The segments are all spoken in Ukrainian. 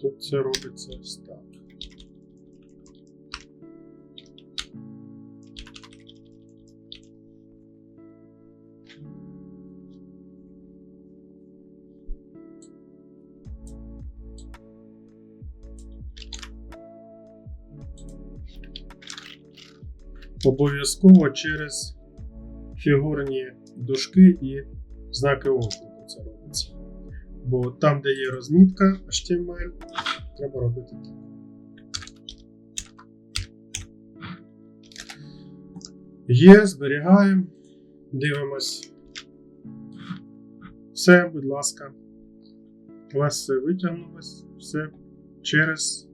Тут це робиться ось так. Обов'язково через фігурні дужки і знаки оклику. Бо там, де є розмітка HTML, треба робити так. Є, зберігаємо, дивимось. Все, будь ласка. У вас все витягнулось, все через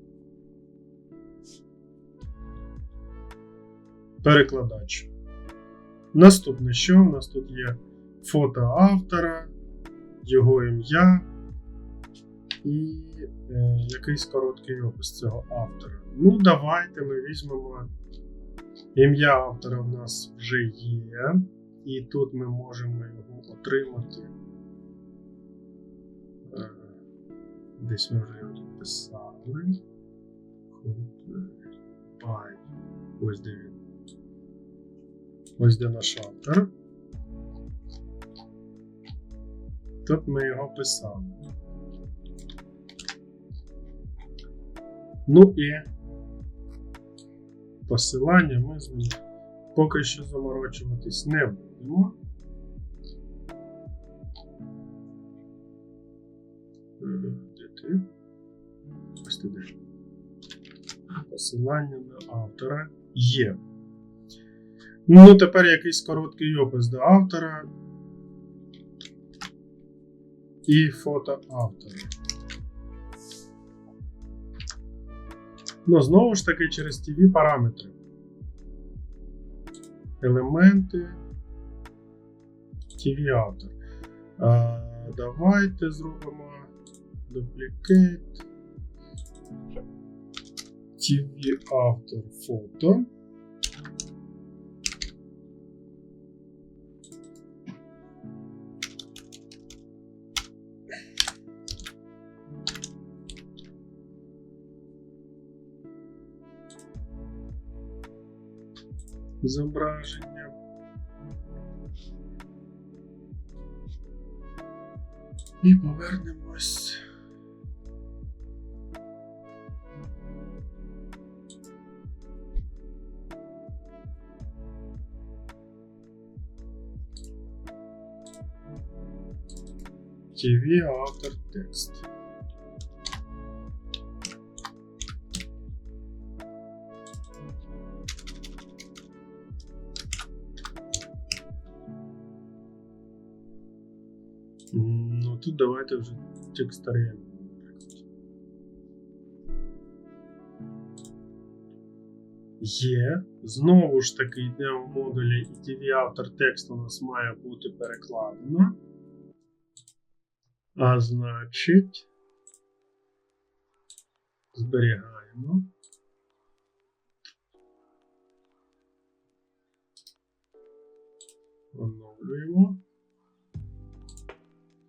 перекладач. Наступне, що у нас тут є фото автора, його ім'я і е, якийсь короткий опис цього автора. Ну, давайте ми візьмемо ім'я автора в нас вже є, і тут ми можемо його отримати. Е, Десь ми вже його тут писали. Ось де він. Ось де наш автор. Тут ми його писали. Ну і посилання ми з ним поки що заморочуватись не будемо. Е, Де ти? Ось ти де. Посилання на автора є. Ну, тепер якийсь короткий опис до автора і фото автора. Ну, знову ж таки, через TV параметри. Елементи. TV автор. А, давайте зробимо duplicate. TV автор фото. Зображення. І повернемось. TV автор текст. Тут давайте вже текстаріємо. Є. Знову ж таки йдемо в модулі і TV автор текст у нас має бути перекладено. А значить. Зберігаємо. Оновлюємо.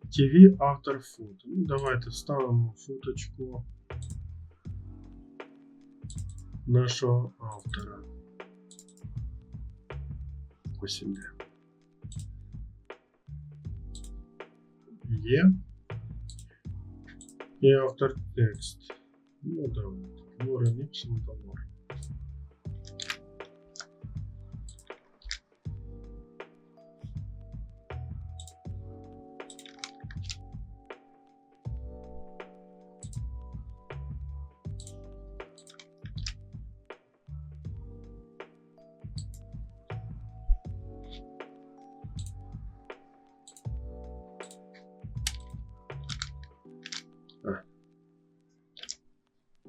TV автор фото. Ну, давайте вставимо фоточку нашого автора. Ось іде. Є. І автор текст. Ну, давайте. Лора Ніксон та Лора.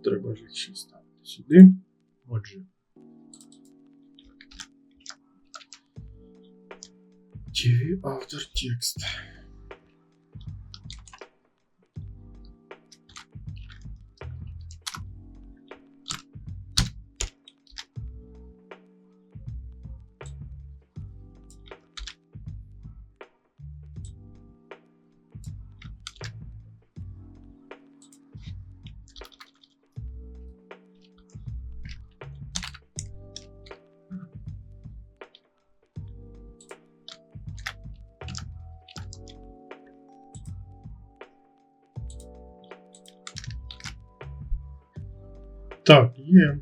Треба ще ставити сюди. Отже. TV автор текст. Так, є.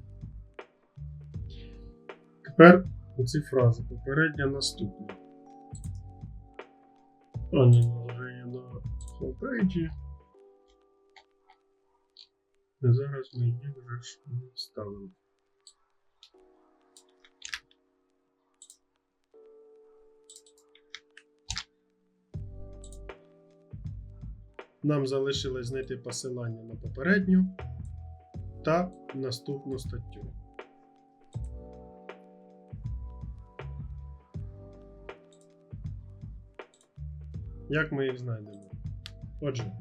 Тепер оці фрази. Попередня наступна. А, ні, вже є на хомпейджі. Зараз ми її вже ж ставимо. Нам залишилось знайти посилання на попередню та наступну статтю. Як ми їх знайдемо? Отже,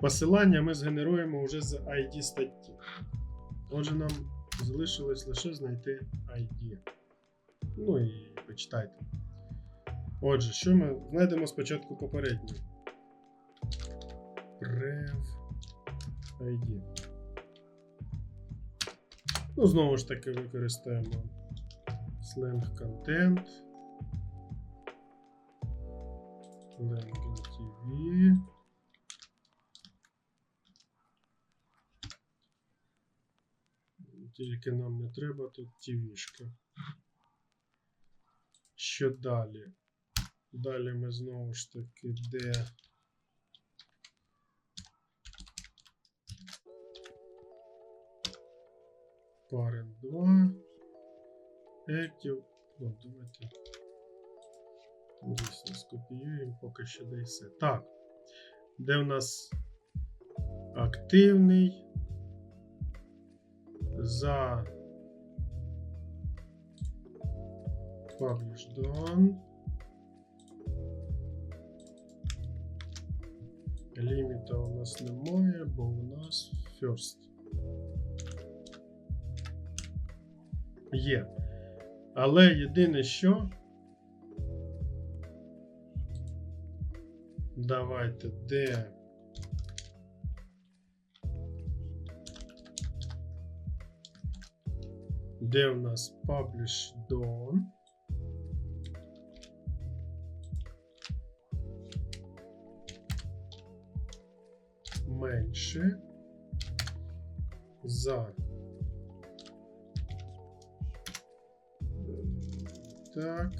посилання ми згенеруємо вже з ID статті. Отже, нам залишилось лише знайти ID. Ну і почитайте. Отже, що ми знайдемо спочатку попередню. Prev ID. Ну, знову ж таки, використаємо slang content. Lengen TV. Тільки нам не треба тут TV-шка. Що далі? Далі ми знову ж таки де. Parent 2. Active. О, давайте. Дійсно, скопіюємо поки що де все. Так. Де в нас активний за Publish Done. Ліміта у нас немає, бо у нас first. Є. Але єдине що. Давайте де. Де у нас Publish Done? Менше за так.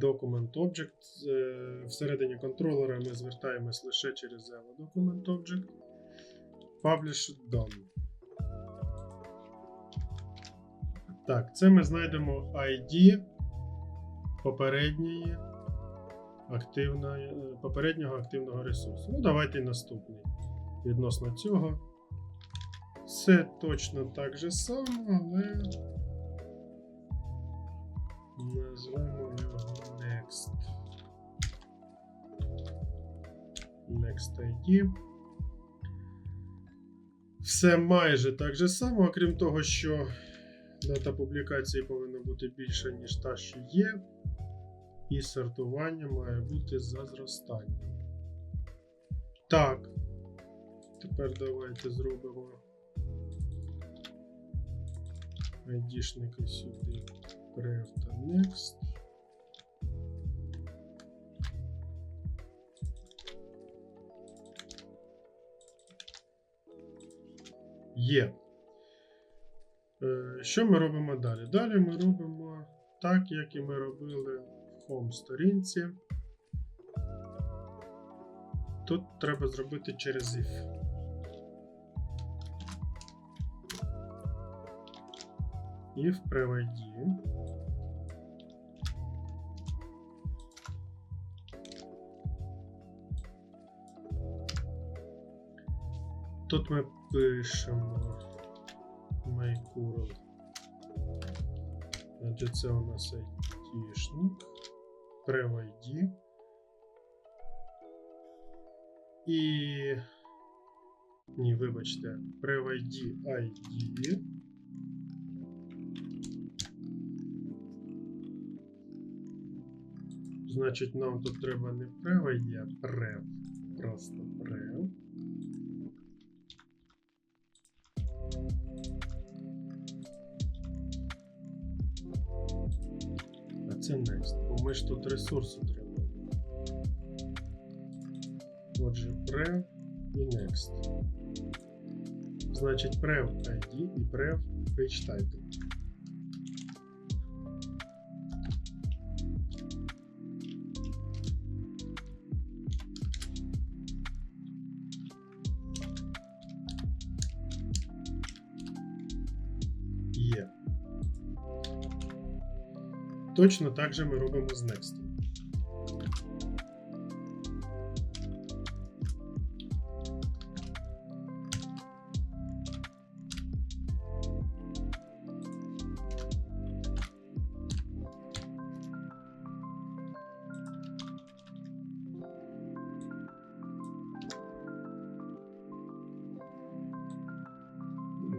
Document Object. Е, Всередині контролера ми звертаємось лише через Evo Document Object. Publish Done. Так, це ми знайдемо ID попередньої активної, попереднього активного ресурсу. Ну, давайте наступний. Відносно цього. Все точно так же само, але назвемо його Next. Next ID. Все майже так же само, окрім того, що дата публікації повинна бути більша, ніж та, що є. І сортування має бути за зростанням. Так. Тепер давайте зробимо айдішники сюди. Prev та Next. Є. Е, Що ми робимо далі? Далі ми робимо так, як і ми робили в Home сторінці. Тут треба зробити через if. If приводі. Тут ми пишемо MyCurl. Значить, це у нас айтішник. Prev-ID. І. Ні, вибачте, Prev-ID ID. Значить, нам тут треба не Prev-ID, а Prev. Просто Prev. А це next. Бо ми ж тут ресурси треба. prev і next. Значить, prev ID і prev page title. Точно так же ми робимо з Next.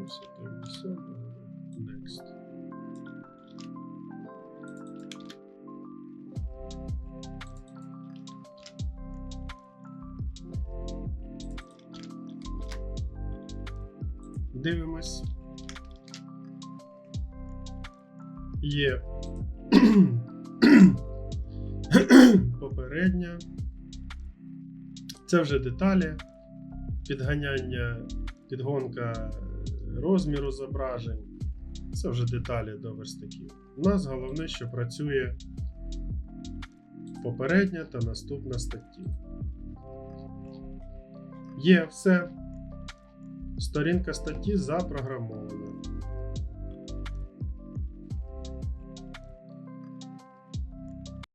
Все так, все. Дивимось. Є попередня. Це вже деталі, підганяння, підгонка розміру зображень. Це вже деталі до верстаків. У нас головне, що працює попередня та наступна статті. Є все. Сторінка статті запрограмована.